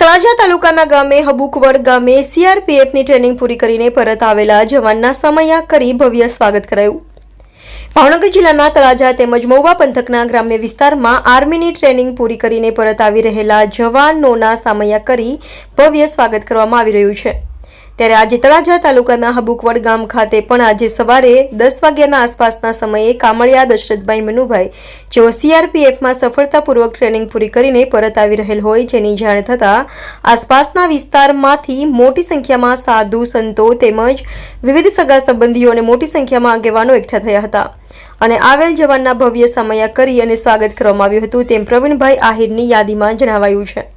તળાજા તાલુકાના ગામે હબુકવડ ગામે સીઆરપીએફની ટ્રેનિંગ પૂરી કરીને પરત આવેલા જવાનના સમયા કરી ભવ્ય સ્વાગત કરાયું. ભાવનગર જિલ્લાના તળાજા તેમજ મહુવા પંથકના ગ્રામ્ય વિસ્તારમાં આર્મીની ટ્રેનિંગ પૂરી કરીને પરત આવી રહેલા જવાનોના સામયા કરી ભવ્ય સ્વાગત કરવામાં આવી રહ્યું છે. ત્યારે આજે તળાજા તાલુકાના હબુકવડ ગામ ખાતે પણ આજે સવારે દસ વાગ્યાના આસપાસના સમયે કામળિયા દશરથભાઈ મનુભાઈ, જેઓ સીઆરપીએફમાં સફળતાપૂર્વક ટ્રેનિંગ પૂરી કરીને પરત આવી રહેલ હોય જેની જાણ થતાં આસપાસના વિસ્તારમાંથી મોટી સંખ્યામાં સાધુ, સંતો તેમજ વિવિધ સગા સંબંધીઓ અને મોટી સંખ્યામાં આગેવાનો એકઠા થયા હતા. અને આવેલ જવાનના ભવ્ય સમયા કરી અને સ્વાગત કરવામાં આવ્યું હતું તેમ પ્રવીણભાઈ આહિરની યાદીમાં જણાવાયું છે.